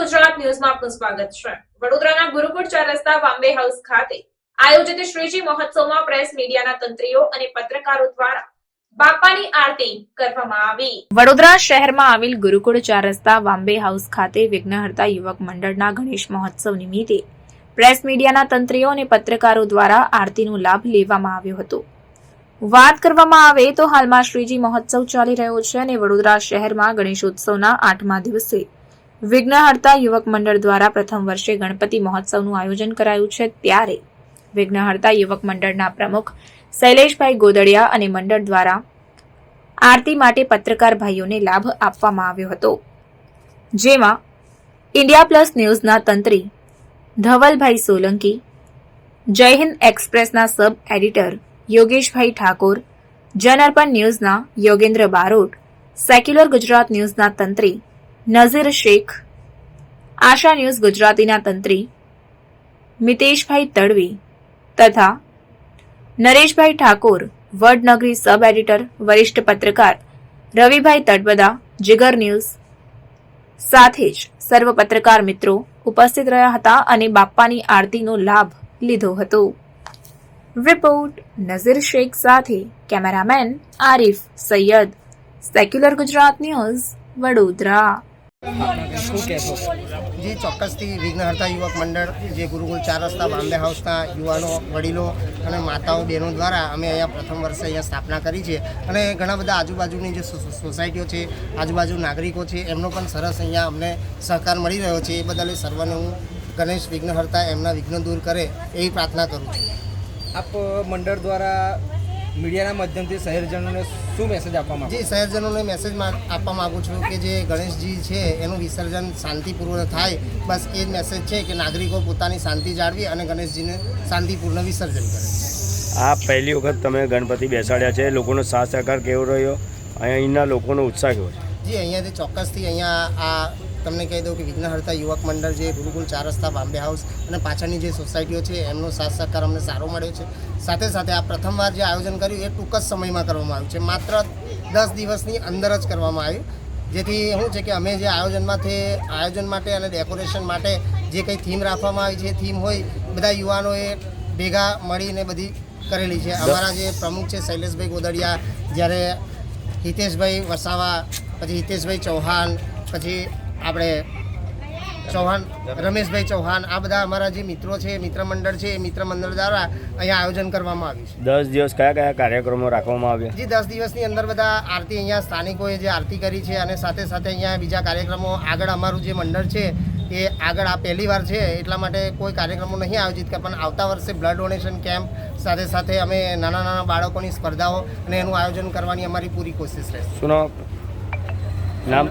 ગુજરાત ન્યૂઝમાં આપનું સ્વાગત છે. વડોદરાના ગુરુકુળ ચાર રસ્તા વાંબે હાઉસ ખાતે આયોજિત શ્રીજી મહોત્સવમાં પ્રેસ મીડિયાના તંત્રીઓ અને પત્રકારો દ્વારા આરતી કરવામાં વડોદરા શહેરમાં આવેલ ગુરુકુળ ચાર રસ્તા વાંબે હાઉસ ખાતે વિઘ્નહર્તા યુવક મંડળના ગણેશ મહોત્સવ નિમિત્તે પ્રેસ મીડિયાના તંત્રીઓ અને પત્રકારો દ્વારા આરતીનો લાભ લેવામાં આવ્યો હતો. વાત કરવામાં આવે તો હાલમાં શ્રીજી મહોત્સવ ચાલી રહ્યો છે અને વડોદરા શહેરમાં ગણેશોત્સવના આઠમા દિવસે વિઘ્નહર્તા યુવક મંડળ દ્વારા પ્રથમ વર્ષે ગણપતિ મહોત્સવનું આયોજન કરાયું છે ત્યારે વિઘ્નહર્તા યુવક મંડળના પ્રમુખ શૈલેષભાઈ ગોદડિયા અને મંડળ દ્વારા આરતી માટે પત્રકાર ભાઈઓને લાભ આપવામાં આવ્યો હતો. જેમાં ઇન્ડિયા પ્લસ ન્યૂઝના તંત્રી ધવલભાઈ સોલંકી, જય હિન્દ એક્સપ્રેસના સબ એડિટર યોગેશભાઈ ઠાકોર જનઅર્પણ ન્યૂઝના યોગેન્દ્ર બારોટ, સેક્યુલર ગુજરાત ન્યૂઝના તંત્રી નઝીર શેખ, આશા ન્યૂઝ ગુજરાતીના તંત્રી, મિતેશભાઈ તડવી તથા નરેશભાઈ ઠાકોર, વડનગરી સબ એડિટર, વરિષ્ઠ પત્રકાર રવિભાઈ તડબદા, જીગર ન્યૂઝ સાથે જ સર્વ પત્રકાર મિત્રો ઉપસ્થિત રહ્યા હતા અને બાપ્પાની આરતીનો લાભ લીધો હતો. રિપોર્ટ નઝીર શેખ સાથે cameraman Arif Sayyed. Secular Gujarat News Vadodara. શું કહેશો જે ચોક્કસથી વિઘ્નહર્તા યુવક મંડળ જે ગુરુકુલ ચાર રસ્તા બાંબે હાઉસના યુવાનો વડીલો અને માતાઓ બહેનો દ્વારા અમે અહીંયા પ્રથમ વર્ષે અહીંયા સ્થાપના કરી છે. અને ઘણા બધા આજુબાજુની જે સોસાયટીઓ છે આજુબાજુ નાગરિકો છે એમનો પણ સરસ અહીંયા અમને સહકાર મળી રહ્યો છે. એ બદલ સર્વને હું ગણેશ વિઘ્નહર્તા એમના વિઘ્ન દૂર કરે એવી પ્રાર્થના કરું છું. આપ મંડળ દ્વારા મીડિયાના માધ્યમથી શહેરજનોને શું મેસેજ આપવા માંગો જે શહેરજનોને મેસેજ આપવા માગું છું કે જે ગણેશજી છે એનું વિસર્જન શાંતિપૂર્વક થાય. બસ એ જ મેસેજ છે કે નાગરિકો પોતાની શાંતિ જાળવી અને ગણેશજીને શાંતિપૂર્ણ વિસર્જન કરે. આ પહેલી વખત તમે ગણપતિ બેસાડ્યા છે. લોકોનો સાથ સહકાર કેવો રહ્યો? અહીંના લોકોનો ઉત્સાહ કેવો છે? જી અહીંયાથી ચોક્કસથી અહીંયા આ તમને કહી દઉં કે વિઘ્નહર્તા યુવક મંડળ જે ગુરુકુલ ચાર રસ્તા બાંબે હાઉસ અને પાછળની જે સોસાયટીઓ છે, એમનો સાથ સહકાર અમને સારો મળ્યો છે. સાથે સાથે આ પ્રથમવાર જે આયોજન કર્યું, એ ટૂંક જ સમયમાં કરવામાં આવ્યું છે. માત્ર દસ દિવસની અંદર જ કરવામાં આવ્યું. જેથી શું છે કે અમે જે આયોજનમાંથી, આયોજન માટે અને ડેકોરેશન માટે જે કંઈ થીમ રાખવામાં આવી છે, થીમ હોય, બધા યુવાનોએ ભેગા મળીને બધી કરેલી છે. અમારા જે પ્રમુખ છે, શૈલેષભાઈ ગોદડિયા, જ્યારે હિતેશભાઈ વસાવા, પછી હિતેશભાઈ ચૌહાણ, પછી આપણે ચૌહાણ રમેશભાઈ ચૌહાણ આ બધા અમારા જે મિત્રો છે મિત્ર મંડળ છે મિત્ર મંડળ દ્વારા અહીંયા આયોજન કરવામાં આવ્યું છે. દસ દિવસ કયા કયા કાર્યક્રમો રાખવામાં આવ્યા? જે દસ દિવસની અંદર બધા આરતી અહીંયા સ્થાનિકોએ જે આરતી કરી છે અને સાથે સાથે અહીંયા બીજા કાર્યક્રમો આગળ અમારું જે મંડળ છે એ આગળ આ પહેલી વાર છે એટલા માટે કોઈ કાર્યક્રમો નહીં આયોજિત કર્યા પણ આવતા વર્ષે બ્લડ ડોનેશન કેમ્પ સાથે સાથે અમે નાના નાના બાળકોની સ્પર્ધાઓ અને એનું આયોજન કરવાની અમારી પૂરી કોશિશ રહેશે. નામ?